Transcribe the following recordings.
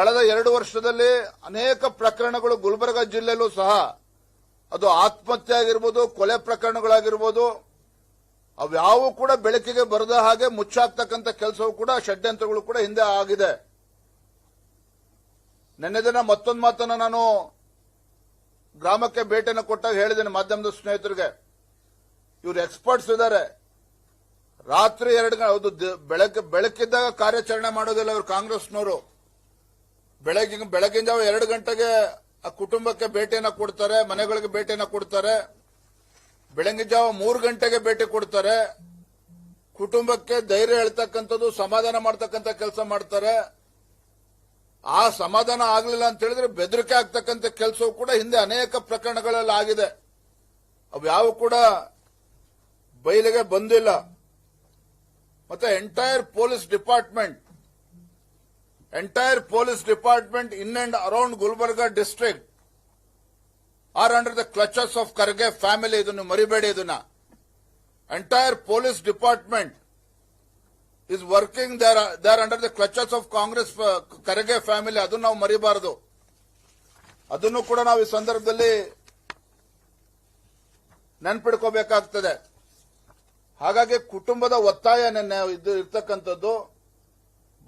ಕಳೆದ ಎರಡು ವರ್ಷದಲ್ಲಿ ಅನೇಕ ಪ್ರಕರಣಗಳು ಗುಲ್ಬರ್ಗ ಜಿಲ್ಲೆಯಲ್ಲೂ ಸಹ ಅದು ಆತ್ಮಹತ್ಯೆ ಆಗಿರ್ಬೋದು ಕೊಲೆ ಪ್ರಕರಣಗಳಾಗಿರ್ಬೋದು, ಅವ್ಯಾವು ಕೂಡ ಬೆಳಕಿಗೆ ಬರದ ಹಾಗೆ ಮುಚ್ಚಾಕ್ತಕ್ಕಂಥ ಕೆಲಸವೂ ಕೂಡ, ಷಡ್ಯಂತ್ರಗಳು ಕೂಡ ಹಿಂದೆ ಆಗಿದೆ. ನಿನ್ನೆ ದಿನ ಮತ್ತೊಂದು ಮಾತನ್ನು ನಾನು ಗ್ರಾಮಕ್ಕೆ ಭೇಟಿಯನ್ನು ಕೊಟ್ಟಾಗ ಹೇಳಿದ್ದೇನೆ ಮಾಧ್ಯಮದ ಸ್ನೇಹಿತರಿಗೆ. ಇವರು ಎಕ್ಸ್ಪರ್ಟ್ಸ್ ಇದ್ದಾರೆ. ರಾತ್ರಿ ಎರಡು ಗಂಟೆ ಬೆಳಕಿದ್ದಾಗ ಕಾರ್ಯಾಚರಣೆ ಮಾಡೋದಿಲ್ಲ ಇವರು ಕಾಂಗ್ರೆಸ್ನವರು. ಬೆಳಗಿನ ಬೆಳಗಿನ ಜಾವ ಎರಡು ಗಂಟೆಗೆ ಆ ಕುಟುಂಬಕ್ಕೆ ಭೇಟಿಯನ್ನ ಕೊಡ್ತಾರೆ, ಮನೆಗಳಿಗೆ ಭೇಟಿಯನ್ನ ಕೊಡ್ತಾರೆ. ಬೆಳಗಿನ ಜಾವ ಮೂರು ಗಂಟೆಗೆ ಭೇಟಿ ಕೊಡ್ತಾರೆ. ಕುಟುಂಬಕ್ಕೆ ಧೈರ್ಯ ಹೇಳ್ತಕ್ಕಂಥದ್ದು, ಸಮಾಧಾನ ಮಾಡ್ತಕ್ಕಂಥ ಕೆಲಸ ಮಾಡ್ತಾರೆ. ಆ ಸಮಾಧಾನ ಆಗಲಿಲ್ಲ ಅಂತ ಹೇಳಿದ್ರೆ ಬೆದರಿಕೆ ಆಗ್ತಕ್ಕಂಥ ಕೆಲಸವೂ ಕೂಡ ಹಿಂದೆ ಅನೇಕ ಪ್ರಕರಣಗಳಲ್ಲಿ ಆಗಿದೆ. ಅವು ಯಾವ ಕೂಡ ಬಯಲಿಗೆ ಬಂದಿಲ್ಲ. ಮತ್ತೆ entire police department entire police department in and around Gulbarga district are under the clutches of Kharge family ಇದನ್ನು ಮರಿಬೇಡಿ ಇದನ್ನ. Entire police department is working there under the clutches of Congress Kharge family ಅದನ್ನು ನಾವು ಮರಿಬಾರದು. ಅದನ್ನು ಕೂಡ ನಾವು ಈ ಸಂದರ್ಭದಲ್ಲಿ ನೆನ್ಪಿಡ್ಕೋಬೇಕಾಗ್ತದೆ. ಹಾಗಾಗಿ ಕುಟುಂಬದ ಒತ್ತಾಯ ನಿನ್ನೆ ಇರ್ತಕ್ಕಂಥದ್ದು.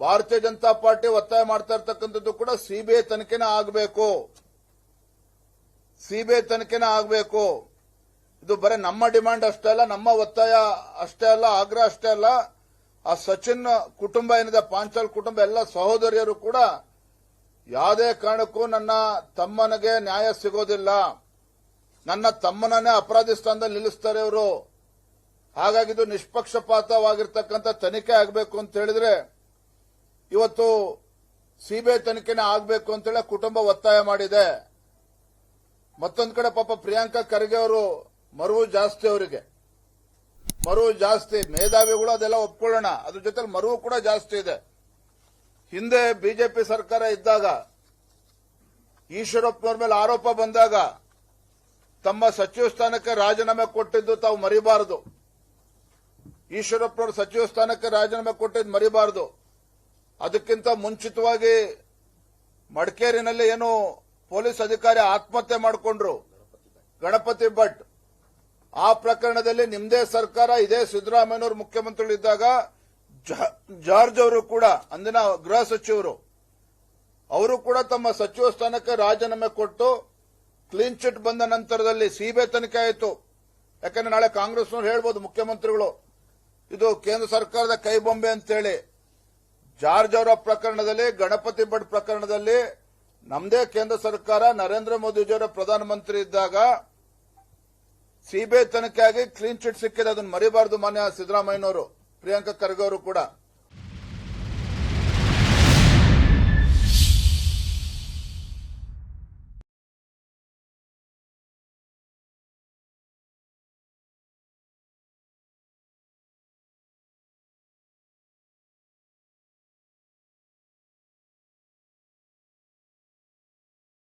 ಭಾರತೀಯ ಜನತಾ ಪಾರ್ಟಿ ಒತ್ತಾಯ ಮಾಡ್ತಾ ಇರ್ತಕ್ಕಂಥದ್ದು ಕೂಡ ಸಿಬಿಐ ತನಿಖೆನೇ ಆಗಬೇಕು. ಸಿಬಿಐ ತನಿಖೆನೇ ಆಗಬೇಕು. ಇದು ಬರೀ ನಮ್ಮ ಡಿಮಾಂಡ್ ಅಷ್ಟೇ ಅಲ್ಲ, ನಮ್ಮ ಒತ್ತಾಯ ಅಷ್ಟೇ ಅಲ್ಲ, ಆಗ್ರಹ ಅಷ್ಟೇ ಅಲ್ಲ. ಆ ಸಚಿನ್ ಕುಟುಂಬ ಏನಿದೆ, ಪಾಂಚಾಲ್ ಕುಟುಂಬ, ಎಲ್ಲ ಸಹೋದರಿಯರು ಕೂಡ ಯಾವುದೇ ಕಾರಣಕ್ಕೂ ನನ್ನ ತಮ್ಮನಿಗೆ ನ್ಯಾಯ ಸಿಗೋದಿಲ್ಲ. ನನ್ನ ತಮ್ಮನನ್ನೇ ಅಪರಾಧಿ ಸ್ಥಾನದಲ್ಲಿ ನಿಲ್ಲಿಸ್ತಾರೆ ಇವರು. ಹಾಗಾಗಿ ಇದು ನಿಷ್ಪಕ್ಷಪಾತವಾಗಿರ್ತಕ್ಕಂಥ ತನಿಖೆ ಆಗಬೇಕು ಅಂತ ಹೇಳಿದ್ರೆ ಇವತ್ತು ಸಿಬಿಐ ತನಿಖೆನೇ ಆಗಬೇಕು ಅಂತೇಳಿ ಕುಟುಂಬ ಒತ್ತಾಯ ಮಾಡಿದೆ. ಮತ್ತೊಂದು ಕಡೆ ಪಾಪ ಪ್ರಿಯಾಂಕಾ ಖರ್ಗೆ ಅವರು ಮರುವು ಜಾಸ್ತಿ ಅವರಿಗೆ. ಮರುವು ಜಾಸ್ತಿ ಮೇಧಾವಿಗಳು ಅದೆಲ್ಲ ಒಪ್ಕೊಳ್ಳೋಣ. ಅದ್ರ ಜೊತೆ ಮರುವು ಕೂಡ ಜಾಸ್ತಿ ಇದೆ. ಹಿಂದೆ ಬಿಜೆಪಿ ಸರ್ಕಾರ ಇದ್ದಾಗ ಈಶ್ವರಪ್ಪನವ್ರ ಮೇಲೆ ಆರೋಪ ಬಂದಾಗ ತಮ್ಮ ಸಚಿವ ಸ್ಥಾನಕ್ಕೆ ರಾಜೀನಾಮೆ ಕೊಟ್ಟಿದ್ದು ತಾವು ಮರಿಬಾರದು. ಈಶ್ವರಪ್ಪನವರು ಸಚಿವ ಸ್ಥಾನಕ್ಕೆ ರಾಜೀನಾಮೆ ಕೊಟ್ಟಿದ್ದು ಮರಿಬಾರದು. ಅದಕ್ಕಿಂತ ಮುಂಚಿತವಾಗಿ ಮಡಿಕೇರಿನಲ್ಲಿ ಏನು ಪೊಲೀಸ್ ಅಧಿಕಾರಿ ಆತ್ಮಹತ್ಯೆ ಮಾಡಿಕೊಂಡ್ರು. ಗಣಪತಿ ಭಟ್. ಆ ಪ್ರಕರಣದಲ್ಲಿ ನಿಮ್ದೇ ಸರ್ಕಾರ, ಇದೇ ಸಿದ್ದರಾಮಯ್ಯನವರು ಮುಖ್ಯಮಂತ್ರಿಗಳು ಇದ್ದಾಗ ಜಾರ್ಜ್ ಅವರು ಕೂಡ, ಅಂದಿನ ಗೃಹ ಸಚಿವರು, ಅವರು ಕೂಡ ತಮ್ಮ ಸಚಿವ ಸ್ಥಾನಕ್ಕೆ ರಾಜೀನಾಮೆ ಕೊಟ್ಟು ಕ್ಲೀನ್ ಚಿಟ್ ಬಂದ ನಂತರದಲ್ಲಿ ಸಿಬಿಐ ತನಿಖೆ ಆಯಿತು. ಯಾಕಂದ್ರೆ ನಾಳೆ ಕಾಂಗ್ರೆಸ್ನವ್ರು ಹೇಳ್ಬೋದು ಮುಖ್ಯಮಂತ್ರಿಗಳು, ಇದು ಕೇಂದ್ರ ಸರ್ಕಾರದ ಕೈಬೊಂಬೆ ಅಂತೇಳಿ. ಜಾರ್ಜ್ ಅವರ ಪ್ರಕರಣದಲ್ಲಿ, ಗಣಪತಿ ಭಟ್ ಪ್ರಕರಣದಲ್ಲಿ ನಮ್ಮದೇ ಕೇಂದ್ರ ಸರ್ಕಾರ, ನರೇಂದ್ರ ಮೋದಿಜಿಯವರ ಪ್ರಧಾನಮಂತ್ರಿ ಇದ್ದಾಗ ಸಿಬಿಐ ತನಿಖೆಯಾಗಿ ಕ್ಲೀನ್ ಚಿಟ್ ಸಿಕ್ಕಿದೆ. ಅದನ್ನು ಮರಿಬಾರದು ಮಾನ್ಯ ಸಿದ್ದರಾಮಯ್ಯನವರು, ಪ್ರಿಯಾಂಕಾ ಖರ್ಗೆ ಅವರು ಕೂಡ.